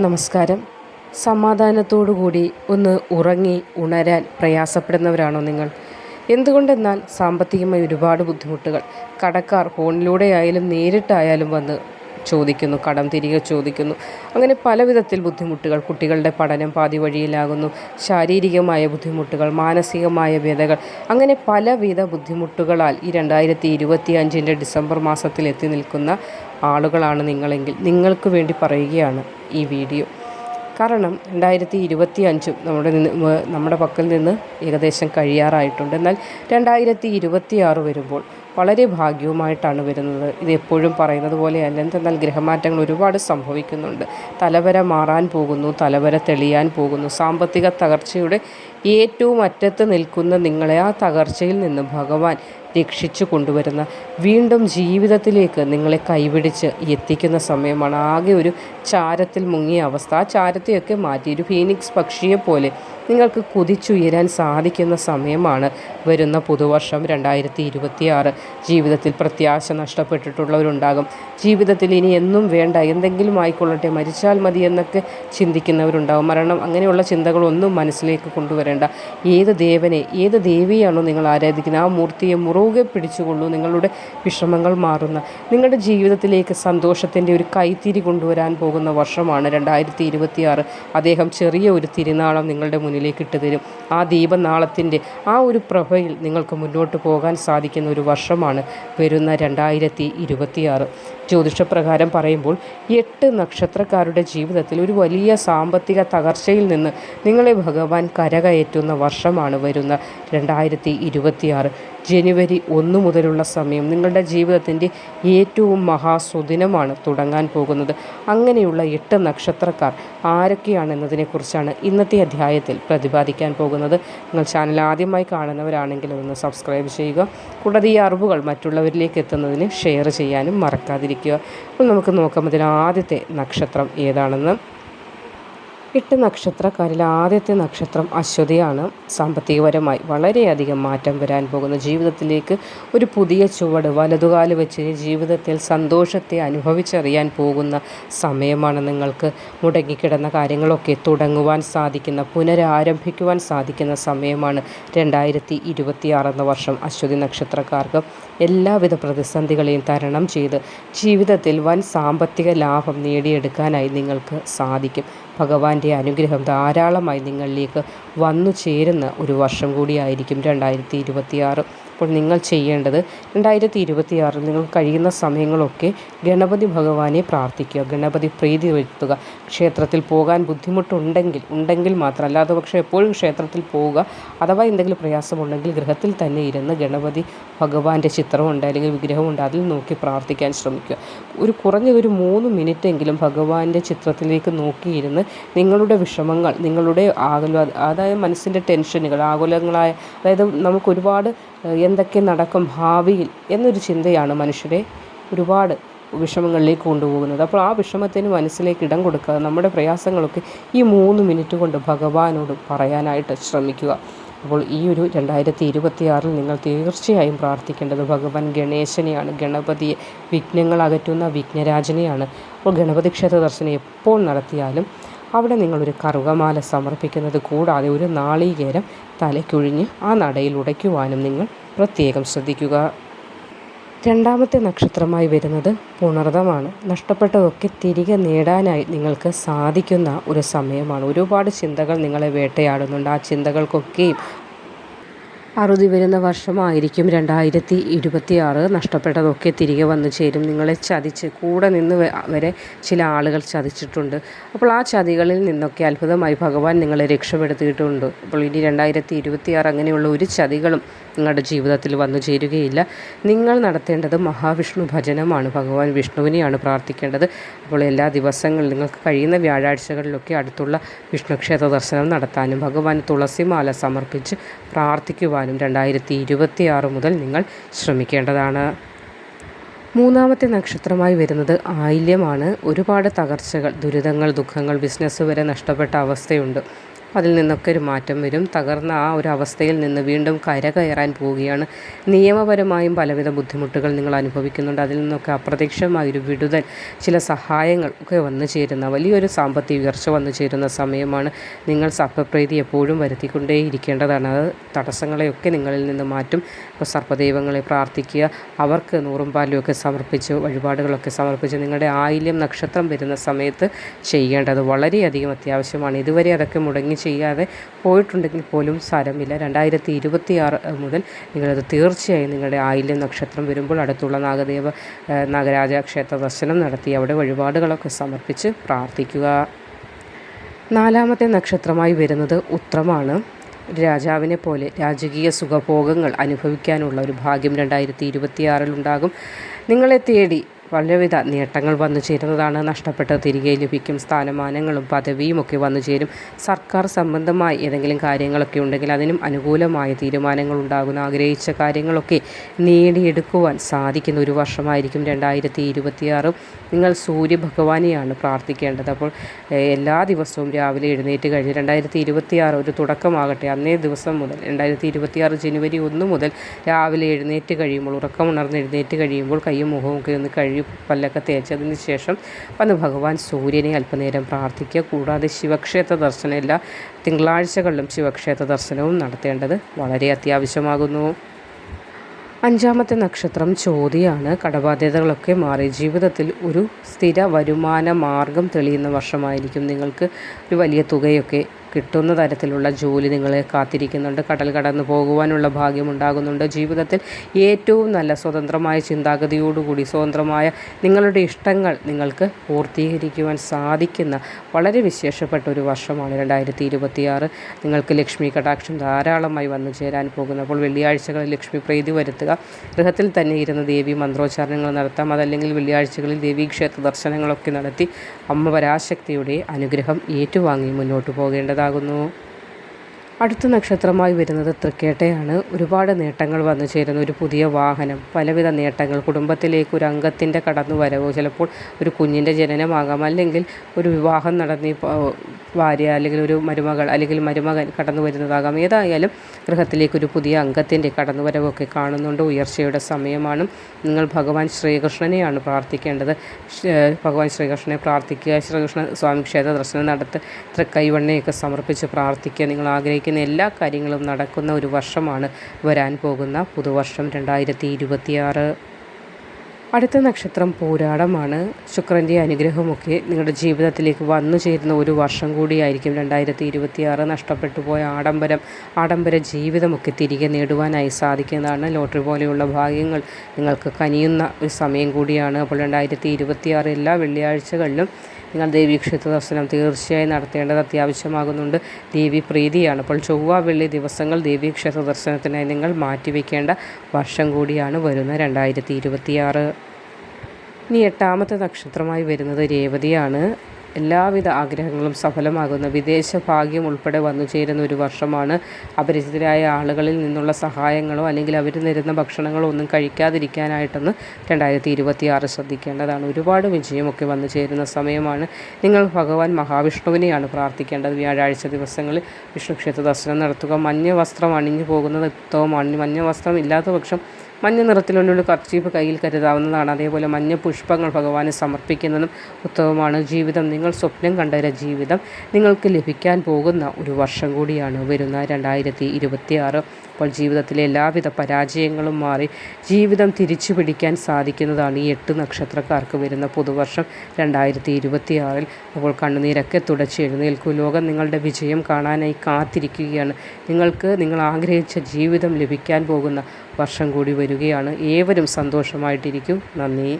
നമസ്കാരം. സമാധാനത്തോടുകൂടി ഒന്ന് ഉറങ്ങി ഉണരാൻ പ്രയാസപ്പെടുന്നവരാണോ നിങ്ങൾ? എന്തുകൊണ്ടെന്നാൽ സാമ്പത്തികമായി ഒരുപാട് ബുദ്ധിമുട്ടുകൾ. കടക്കാർ ഫോണിലൂടെ ആയാലും നേരിട്ടായാലും വന്ന് ചോദിക്കുന്നു കടം തിരികെ ചോദിക്കുന്നു. അങ്ങനെ പല വിധത്തിൽ ബുദ്ധിമുട്ടുകൾ കുട്ടികളുടെ പഠനം പാതി വഴിയിലാകുന്നു. ശാരീരികമായ ബുദ്ധിമുട്ടുകൾ മാനസികമായ വ്യതകൾ. അങ്ങനെ പലവിധ ബുദ്ധിമുട്ടുകളാൽ ഈ രണ്ടായിരത്തി ഇരുപത്തി അഞ്ചിന്റെ ഡിസംബർ മാസത്തിൽ എത്തി നിൽക്കുന്ന ആളുകളാണ് നിങ്ങളെങ്കിൽ. നിങ്ങൾക്ക് വേണ്ടി പറയുകയാണ് ഈ വീഡിയോ. കാരണം രണ്ടായിരത്തി ഇരുപത്തി അഞ്ചും നമ്മുടെ നിന്ന് നമ്മുടെ പക്കൽ നിന്ന് ഏകദേശം കഴിയാറായിട്ടുണ്ട്. എന്നാൽ രണ്ടായിരത്തി ഇരുപത്തി ആറ് വരുമ്പോൾ വളരെ ഭാഗ്യവുമായിട്ടാണ് വരുന്നത്. ഇത് എപ്പോഴും പറയുന്നത് പോലെയല്ല. എന്തെന്നാൽ ഗ്രഹമാറ്റങ്ങൾ ഒരുപാട് സംഭവിക്കുന്നുണ്ട്. തലവര മാറാൻ പോകുന്നു തലവര തെളിയാൻ പോകുന്നു. സാമ്പത്തിക തകർച്ചയുടെ ഏറ്റവും അറ്റത്ത് നിൽക്കുന്ന നിങ്ങളെ ആ തകർച്ചയിൽ നിന്ന് ഭഗവാൻ രക്ഷിച്ചു കൊണ്ടുവരുന്ന വീണ്ടും ജീവിതത്തിലേക്ക് നിങ്ങളെ കൈപിടിച്ച് എത്തിക്കുന്ന സമയമാണ്. ആകെ ഒരു ചാരത്തിൽ മുങ്ങിയ അവസ്ഥ. ആ ചാരത്തെയൊക്കെ മാറ്റി ഒരു ഫീനിക്സ് പക്ഷിയെ പോലെ നിങ്ങൾക്ക് കുതിച്ചുയരാൻ സാധിക്കുന്ന സമയമാണ് വരുന്ന പുതുവർഷം രണ്ടായിരത്തി ഇരുപത്തിയാറ് ജീവിതത്തിൽ പ്രത്യാശ നഷ്ടപ്പെട്ടിട്ടുള്ളവരുണ്ടാകും. ജീവിതത്തിൽ ഇനി എന്നും വേണ്ട എന്തെങ്കിലും ആയിക്കൊള്ളട്ടെ മരിച്ചാൽ മതി എന്നൊക്കെ ചിന്തിക്കുന്നവരുണ്ടാകും. മരണം അങ്ങനെയുള്ള ചിന്തകളൊന്നും മനസ്സിലേക്ക് കൊണ്ടുവരേണ്ട ഏത് ദേവനെ ഏത് ദേവിയാണോ നിങ്ങൾ ആരാധിക്കുന്നത്? ആ മൂർത്തിയെ മുറുകെ പിടിച്ചുകൊള്ളൂ നിങ്ങളുടെ വിഷമങ്ങൾ മാറുന്ന നിങ്ങളുടെ ജീവിതത്തിലേക്ക് സന്തോഷത്തിന്റെ ഒരു കൈത്തിരി കൊണ്ടുവരാൻ പോകുന്ന വർഷമാണ് രണ്ടായിരത്തി ഇരുപത്തി ആറ് അദ്ദേഹം ചെറിയ ഒരു തിരുനാളം നിങ്ങളുടെ മുന്നിലേക്ക് ഇട്ട് തരും ആ ദീപനാളത്തിന്റെ ആ ഒരു പ്രഭയിൽ നിങ്ങൾക്ക് മുന്നോട്ട് പോകാൻ സാധിക്കുന്ന ഒരു വർഷമാണ് വരുന്ന രണ്ടായിരത്തി ഇരുപത്തിയാറ് ജ്യോതിഷപ്രകാരം പറയുമ്പോൾ എട്ട് നക്ഷത്രക്കാരുടെ ജീവിതത്തിൽ ഒരു വലിയ സാമ്പത്തിക തകർച്ചയിൽ നിന്ന് നിങ്ങളെ ഭഗവാൻ കരകയറ്റുന്ന വർഷമാണ് വരുന്ന രണ്ടായിരത്തി ഇരുപത്തിയാറ്. ജനുവരി ഒന്ന് മുതലുള്ള സമയം നിങ്ങളുടെ ജീവിതത്തിന്റെ ഏറ്റവും മഹാസുദിനമാണ് തുടങ്ങാൻ പോകുന്നത്. അങ്ങനെയുള്ള എട്ട് നക്ഷത്രക്കാർ ആരൊക്കെയാണെന്നതിനെക്കുറിച്ചാണ് ഇന്നത്തെ അധ്യായത്തിൽ പ്രതിപാദിക്കാൻ പോകുന്നത്. നിങ്ങൾ ചാനൽ ആദ്യമായി കാണുന്നവരാണെങ്കിൽ ഒന്ന് സബ്സ്ക്രൈബ് ചെയ്യുക. കൂടാതെ ഈ അറിവുകൾ മറ്റുള്ളവരിലേക്ക് എത്തുന്നതിന് ഷെയർ ചെയ്യാനും മറക്കാതിരിക്കുക. അപ്പോൾ നമുക്ക് നോക്കാം ഇതിൽ ആദ്യത്തെ നക്ഷത്രം ഏതാണെന്ന്. എട്ട് നക്ഷത്രക്കാരിൽ ആദ്യത്തെ നക്ഷത്രം അശ്വതിയാണ്. സാമ്പത്തികപരമായി വളരെയധികം മാറ്റം വരാൻ പോകുന്ന ജീവിതത്തിലേക്ക് ഒരു പുതിയ ചുവട് വലതുകാൽ വെച്ച് ജീവിതത്തിൽ സന്തോഷത്തെ അനുഭവിച്ചറിയാൻ പോകുന്ന സമയമാണ് നിങ്ങൾക്ക് മുടങ്ങിക്കിടന്ന കാര്യങ്ങളൊക്കെ തുടങ്ങുവാൻ സാധിക്കുന്ന പുനരാരംഭിക്കുവാൻ സാധിക്കുന്ന സമയമാണ് രണ്ടായിരത്തി ഇരുപത്തിയാറ് എന്ന വർഷം അശ്വതി നക്ഷത്രക്കാർക്ക് എല്ലാവിധ പ്രതിസന്ധികളെയും തരണം ചെയ്ത് ജീവിതത്തിൽ വൻ സാമ്പത്തിക ലാഭം നേടിയെടുക്കാനായി നിങ്ങൾക്ക് സാധിക്കും. ഭഗവാന്റെ അനുഗ്രഹം ധാരാളമായി നിങ്ങളിലേക്ക് വന്നു ചേരുന്ന ഒരു വർഷം കൂടിയായിരിക്കും രണ്ടായിരത്തി ഇരുപത്തിയാറ്. അപ്പോൾ നിങ്ങൾ ചെയ്യേണ്ടത് രണ്ടായിരത്തി ഇരുപത്തിയാറിൽ നിങ്ങൾ കഴിയുന്ന സമയങ്ങളൊക്കെ ഗണപതി ഭഗവാനെ പ്രാർത്ഥിക്കുക ഗണപതി പ്രീതി വരുത്തുക. ക്ഷേത്രത്തിൽ പോകാൻ ബുദ്ധിമുട്ടുണ്ടെങ്കിൽ ഉണ്ടെങ്കിൽ മാത്രം അല്ലാതെ പക്ഷേ എപ്പോഴും ക്ഷേത്രത്തിൽ പോവുക അഥവാ എന്തെങ്കിലും പ്രയാസമുണ്ടെങ്കിൽ ഗൃഹത്തിൽ തന്നെ ഇരുന്ന് ഗണപതി ഭഗവാന്റെ ചിത്രമുണ്ട് അല്ലെങ്കിൽ വിഗ്രഹമുണ്ട് അതിൽ നോക്കി പ്രാർത്ഥിക്കാൻ ശ്രമിക്കുക. ഒരു കുറഞ്ഞതൊരു മൂന്ന് മിനിറ്റെങ്കിലും ഭഗവാന്റെ ചിത്രത്തിലേക്ക് നോക്കിയിരുന്ന് നിങ്ങളുടെ വിഷമങ്ങൾ നിങ്ങളുടെ ആകുല അതായത് മനസ്സിന്റെ ടെൻഷനുകൾ ആകുലങ്ങളായ അതായത് നമുക്ക് ഒരുപാട് എന്തൊക്കെ നടക്കും ഭാവിയിൽ എന്നൊരു ചിന്തയാണ് മനുഷ്യരെ ഒരുപാട് വിഷമങ്ങളിലേക്ക് കൊണ്ടുപോകുന്നത്. അപ്പോൾ ആ വിഷമത്തിന് മനസ്സിലേക്ക് ഇടം കൊടുക്കാതെ നമ്മുടെ പ്രയാസങ്ങളൊക്കെ ഈ മൂന്ന് മിനിറ്റ് കൊണ്ട് ഭഗവാനോട് പറയാനായിട്ട് ശ്രമിക്കുക. അപ്പോൾ ഈ ഒരു രണ്ടായിരത്തി ഇരുപത്തി ആറിൽ നിങ്ങൾ തീർച്ചയായും പ്രാർത്ഥിക്കേണ്ടത് ഭഗവാൻ ഗണേശനെയാണ്. ഗണപതിയെ വിഘ്നങ്ങൾ അകറ്റുന്ന വിഘ്നരാജനെയാണ്. അപ്പോൾ ഗണപതി ക്ഷേത്ര ദർശനം എപ്പോൾ നടത്തിയാലും അവിടെ നിങ്ങളൊരു കറുകമാല സമർപ്പിക്കുന്നത് കൂടാതെ ഒരു നാളീകേരം തലയ്ക്കൊഴിഞ്ഞ് ആ നടയിൽ ഉടയ്ക്കുവാനും നിങ്ങൾ പ്രത്യേകം ശ്രദ്ധിക്കുക. രണ്ടാമത്തെ നക്ഷത്രമായി വരുന്നത് പുണർതമാണ് നഷ്ടപ്പെട്ടതൊക്കെ തിരികെ നേടാനായി നിങ്ങൾക്ക് സാധിക്കുന്ന ഒരു സമയമാണ്. ഒരുപാട് ചിന്തകൾ നിങ്ങളെ വേട്ടയാടുന്നുണ്ട്. ആ ചിന്തകൾക്കൊക്കെയും അറുതി വരുന്ന വർഷമായിരിക്കും രണ്ടായിരത്തി ഇരുപത്തി ആറ് നഷ്ടപ്പെട്ടതൊക്കെ തിരികെ വന്നു ചേരും. നിങ്ങളെ ചതിച്ച് കൂടെ നിന്ന് വരെ ചില ആളുകൾ ചതിച്ചിട്ടുണ്ട്. അപ്പോൾ ആ ചതികളിൽ നിന്നൊക്കെ അത്ഭുതമായി ഭഗവാൻ നിങ്ങളെ രക്ഷപ്പെടുത്തിയിട്ടുണ്ട്. അപ്പോൾ ഇനി രണ്ടായിരത്തി ഇരുപത്തി ആറ് അങ്ങനെയുള്ള ഒരു ചതികളും നിങ്ങളുടെ ജീവിതത്തിൽ വന്നു ചേരുകയില്ല. നിങ്ങൾ നടത്തേണ്ടത് മഹാവിഷ്ണു ഭജനമാണ്. ഭഗവാൻ വിഷ്ണുവിനെയാണ് പ്രാർത്ഥിക്കേണ്ടത്. അപ്പോൾ എല്ലാ ദിവസങ്ങളിലും നിങ്ങൾക്ക് കഴിയുന്ന വ്യാഴാഴ്ചകളിലൊക്കെ അടുത്തുള്ള വിഷ്ണുക്ഷേത്ര ദർശനം നടത്താനും ഭഗവാൻ തുളസിമാല സമർപ്പിച്ച് പ്രാർത്ഥിക്കുവാനും രണ്ടായിരത്തി ഇരുപത്തി ആറ് മുതൽ നിങ്ങൾ ശ്രമിക്കേണ്ടതാണ്. മൂന്നാമത്തെ നക്ഷത്രമായി വരുന്നത് ആയില്യമാണ്. ഒരുപാട് തകർച്ചകൾ ദുരിതങ്ങൾ ദുഃഖങ്ങൾ ബിസിനസ് വരെ നഷ്ടപ്പെട്ട അവസ്ഥയുണ്ട്. അതിൽ നിന്നൊക്കെ ഒരു മാറ്റം വരും. തകർന്ന ആ ഒരു അവസ്ഥയിൽ നിന്ന് വീണ്ടും കരകയറാൻ പോവുകയാണ്. നിയമപരമായും പലവിധ ബുദ്ധിമുട്ടുകൾ നിങ്ങൾ അനുഭവിക്കുന്നുണ്ട്. അതിൽ നിന്നൊക്കെ അപ്രത്യക്ഷമായൊരു വിടുതൽ ചില സഹായങ്ങൾ ഒക്കെ വന്നു ചേരുന്ന വലിയൊരു സാമ്പത്തിക ഉയർച്ച വന്നു ചേരുന്ന സമയമാണ് നിങ്ങൾ സർപ്പപ്രീതി എപ്പോഴും വരുത്തിക്കൊണ്ടേയിരിക്കേണ്ടതാണ്. അത് തടസ്സങ്ങളെയൊക്കെ നിങ്ങളിൽ നിന്ന് മാറ്റും. ഇപ്പോൾ സർപ്പദൈവങ്ങളെ പ്രാർത്ഥിക്കുക. അവർക്ക് നൂറും പാലും ഒക്കെ സമർപ്പിച്ച് വഴിപാടുകളൊക്കെ സമർപ്പിച്ച് നിങ്ങളുടെ ആയില്യം നക്ഷത്രം വരുന്ന സമയത്ത് ചെയ്യേണ്ടത് വളരെയധികം അത്യാവശ്യമാണ്. ഇതുവരെ അതൊക്കെ മുടങ്ങി ചെയ്യാതെ പോയിട്ടുണ്ടെങ്കിൽ പോലും സാരമില്ല. രണ്ടായിരത്തി ഇരുപത്തി ആറ് മുതൽ നിങ്ങളത് തീർച്ചയായും നിങ്ങളുടെ ആയില്യ നക്ഷത്രം വരുമ്പോൾ അടുത്തുള്ള നാഗദേവ നാഗരാജ ക്ഷേത്ര ദർശനം നടത്തി അവിടെ വഴിപാടുകളൊക്കെ സമർപ്പിച്ച് പ്രാർത്ഥിക്കുക. നാലാമത്തെ നക്ഷത്രമായി വരുന്നത് ഉത്രമാണ്. രാജാവിനെ പോലെ രാജകീയ സുഖഭോഗങ്ങൾ അനുഭവിക്കാനുള്ള ഒരു ഭാഗ്യം രണ്ടായിരത്തി ഇരുപത്തിയാറിലുണ്ടാകും നിങ്ങളെ തേടി പലവിധ നേട്ടങ്ങൾ വന്നു ചേരുന്നതാണ് നഷ്ടപ്പെട്ട് തിരികെ ലഭിക്കും സ്ഥാനമാനങ്ങളും പദവിയും ഒക്കെ വന്നു ചേരും. സർക്കാർ സംബന്ധമായി ഏതെങ്കിലും കാര്യങ്ങളൊക്കെ ഉണ്ടെങ്കിൽ അതിനും അനുകൂലമായ തീരുമാനങ്ങൾ ഉണ്ടാകുന്ന ആഗ്രഹിച്ച കാര്യങ്ങളൊക്കെ നേടിയെടുക്കുവാൻ സാധിക്കുന്ന ഒരു വർഷമായിരിക്കും രണ്ടായിരത്തി ഇരുപത്തിയാറും നിങ്ങൾ സൂര്യഭഗവാനെയാണ് പ്രാർത്ഥിക്കേണ്ടത്. അപ്പോൾ എല്ലാ ദിവസവും രാവിലെ എഴുന്നേറ്റ് കഴിഞ്ഞ് രണ്ടായിരത്തി ഇരുപത്തിയാറ് ഒരു തുടക്കമാകട്ടെ. അന്നേ ദിവസം മുതൽ രണ്ടായിരത്തി ഇരുപത്തിയാറ് ജനുവരി ഒന്ന് മുതൽ രാവിലെ എഴുന്നേറ്റ് കഴിയുമ്പോൾ ഉറക്കമുണർന്ന് എഴുന്നേറ്റ് കഴിയുമ്പോൾ കയ്യും മുഖവും ഒക്കെ ഒന്ന് കഴിയും പല്ലൊക്കെ തേച്ചതിന് ശേഷം വന്ന് ഭഗവാൻ സൂര്യനെ അല്പനേരം പ്രാർത്ഥിക്കുക. കൂടാതെ ശിവക്ഷേത്ര ദർശനം എല്ലാ തിങ്കളാഴ്ചകളിലും ശിവക്ഷേത്ര ദർശനവും നടത്തേണ്ടത് വളരെ അത്യാവശ്യമാകുന്നു. അഞ്ചാമത്തെ നക്ഷത്രം ചോതിയാണ്. കടബാധ്യതകളൊക്കെ മാറി. ജീവിതത്തിൽ ഒരു സ്ഥിര വരുമാന മാർഗം തെളിയുന്ന വർഷമായിരിക്കും. നിങ്ങൾക്ക് ഒരു വലിയ തുകയൊക്കെ കിട്ടുന്ന തരത്തിലുള്ള ജോലി നിങ്ങളെ കാത്തിരിക്കുന്നുണ്ട്. കടൽ കടന്നു പോകുവാനുള്ള ഭാഗ്യമുണ്ടാകുന്നുണ്ട്. ജീവിതത്തിൽ ഏറ്റവും നല്ല സ്വതന്ത്രമായ ചിന്താഗതിയോടുകൂടി സ്വതന്ത്രമായ നിങ്ങളുടെ ഇഷ്ടങ്ങൾ നിങ്ങൾക്ക് പൂർത്തീകരിക്കുവാൻ സാധിക്കുന്ന വളരെ വിശേഷപ്പെട്ട ഒരു വർഷമാണ് രണ്ടായിരത്തി ഇരുപത്തിയാറ് നിങ്ങൾക്ക് ലക്ഷ്മി കടാക്ഷം ധാരാളമായി വന്നു ചേരാൻ പോകുന്നു അപ്പോൾ വെള്ളിയാഴ്ചകളിൽ ലക്ഷ്മി പ്രീതി വരുത്തുക. ഗൃഹത്തിൽ തന്നെ ഇരുന്ന് ദേവി മന്ത്രോച്ചാരണങ്ങൾ നടത്താം. അതല്ലെങ്കിൽ വെള്ളിയാഴ്ചകളിൽ ദേവീക്ഷേത്ര ദർശനങ്ങളൊക്കെ നടത്തി അമ്മ പരാശക്തിയുടെ അനുഗ്രഹം ഏറ്റുവാങ്ങി മുന്നോട്ട് പോകേണ്ടത് ഉണ്ടാകുന്നു അടുത്ത നക്ഷത്രമായി വരുന്നത് തൃക്കേട്ടയാണ്. ഒരുപാട് നേട്ടങ്ങൾ വന്നു ചേരുന്ന. ഒരു പുതിയ വാഹനം പലവിധ നേട്ടങ്ങൾ കുടുംബത്തിലേക്ക് ഒരു അംഗത്തിന്റെ കടന്നു വരവോ ചിലപ്പോൾ ഒരു കുഞ്ഞിന്റെ ജനനമാകാം അല്ലെങ്കിൽ ഒരു വിവാഹം നടന്ന ഭാര്യ അല്ലെങ്കിൽ ഒരു മരുമകൾ അല്ലെങ്കിൽ മരുമകൻ കടന്നു വരുന്നതാകാം ഏതായാലും ഗൃഹത്തിലേക്ക് ഒരു പുതിയ അംഗത്തിന്റെ കടന്നുവരവൊക്കെ കാണുന്നുണ്ട്. ഉയർച്ചയുടെ സമയമാണ്. നിങ്ങൾ ഭഗവാൻ ശ്രീകൃഷ്ണനെയാണ് പ്രാർത്ഥിക്കേണ്ടത്. ഭഗവാൻ ശ്രീകൃഷ്ണനെ പ്രാർത്ഥിക്കുക. ശ്രീകൃഷ്ണ സ്വാമി ക്ഷേത്ര ദർശനം നടത്തി തൃക്കൈവണ്ണയൊക്കെ കൈവണ്ണയൊക്കെ സമർപ്പിച്ച് പ്രാർത്ഥിക്കുക. നിങ്ങൾ ആഗ്രഹിക്കുന്ന എല്ലാ കാര്യങ്ങളും നടക്കുന്ന ഒരു വർഷമാണ് വരാൻ പോകുന്ന പുതുവർഷം രണ്ടായിരത്തി ഇരുപത്തിയാറ് അടുത്ത നക്ഷത്രം പോരാടമാണ്. ശുക്രന്റെ അനുഗ്രഹമൊക്കെ നിങ്ങളുടെ ജീവിതത്തിലേക്ക് വന്നു ചേരുന്ന ഒരു വർഷം കൂടിയായിരിക്കും രണ്ടായിരത്തി ഇരുപത്തിയാറ് നഷ്ടപ്പെട്ടു പോയ ആഡംബരം ആഡംബര ജീവിതമൊക്കെ തിരികെ നേടുവാനായി സാധിക്കുന്നതാണ്. ലോട്ടറി പോലെയുള്ള ഭാഗ്യങ്ങൾ നിങ്ങൾക്ക് കനിയുന്ന ഒരു സമയം കൂടിയാണ്. അപ്പോൾ രണ്ടായിരത്തി ഇരുപത്തിയാറ് എല്ലാ വെള്ളിയാഴ്ചകളിലും നിങ്ങൾ ദേവീക്ഷേത്ര ദർശനം തീർച്ചയായും നടത്തേണ്ടത് അത്യാവശ്യമാകുന്നുണ്ട്. ദേവി പ്രീതിയാണ്. അപ്പോൾ ചൊവ്വ വെള്ളി ദിവസങ്ങൾ ദേവീക്ഷേത്ര ദർശനത്തിനായി നിങ്ങൾ മാറ്റിവെക്കേണ്ട വർഷം കൂടിയാണ് വരുന്ന രണ്ടായിരത്തി ഇരുപത്തിയാറ്. ഇനി എട്ടാമത്തെ നക്ഷത്രമായി വരുന്നത് രേവതിയാണ്. എല്ലാവിധ ആഗ്രഹങ്ങളും സഫലമാകുന്ന വിദേശ ഭാഗ്യം ഉൾപ്പെടെ വന്നു ചേരുന്ന ഒരു വർഷമാണ്. അപരിചിതരായ ആളുകളിൽ നിന്നുള്ള സഹായങ്ങളോ അല്ലെങ്കിൽ അവർ തരുന്ന ഭക്ഷണങ്ങളോ ഒന്നും കഴിക്കാതിരിക്കാനായിട്ടൊന്ന് രണ്ടായിരത്തി ഇരുപത്തി ആറ് ശ്രദ്ധിക്കേണ്ടതാണ്. ഒരുപാട് വിജയമൊക്കെ വന്നു ചേരുന്ന സമയമാണ്. നിങ്ങൾ ഭഗവാൻ മഹാവിഷ്ണുവിനെയാണ് പ്രാർത്ഥിക്കേണ്ടത്. വ്യാഴാഴ്ച ദിവസങ്ങളിൽ വിഷ്ണു ക്ഷേത്ര ദർശനം നടത്തുക. മഞ്ഞ വസ്ത്രം അണിഞ്ഞു പോകുന്നത് ഉത്തമമാണ്. മഞ്ഞ വസ്ത്രം ഇല്ലാത്ത പക്ഷം മഞ്ഞ നിറത്തിലുള്ള കർച്ചീപ്പ് കയ്യിൽ കരുതാവുന്നതാണ്. അതേപോലെ മഞ്ഞ പുഷ്പങ്ങൾ ഭഗവാന് സമർപ്പിക്കുന്നതും ഉത്തമമാണ്. ജീവിതം നിങ്ങൾ സ്വപ്നം കണ്ട ജീവിതം നിങ്ങൾക്ക് ലഭിക്കാൻ പോകുന്ന ഒരു വർഷം കൂടിയാണ് വരുന്ന രണ്ടായിരത്തി അപ്പോൾ ജീവിതത്തിലെ എല്ലാവിധ പരാജയങ്ങളും മാറി ജീവിതം തിരിച്ചു പിടിക്കാൻ സാധിക്കുന്നതാണ് ഈ എട്ട് നക്ഷത്രക്കാർക്ക് വരുന്ന പുതുവർഷം രണ്ടായിരത്തി ഇരുപത്തിയാറിൽ. അപ്പോൾ കണ്ണുനീരൊക്കെ തുടച്ച് എഴുന്നേൽക്കൂ. ലോകം നിങ്ങളുടെ വിജയം കാണാനായി കാത്തിരിക്കുകയാണ്. നിങ്ങൾക്ക് നിങ്ങൾ ആഗ്രഹിച്ച ജീവിതം ലഭിക്കാൻ പോകുന്ന വർഷം കൂടി വരികയാണ്. ഏവരും സന്തോഷമായിട്ടിരിക്കും. നന്ദി.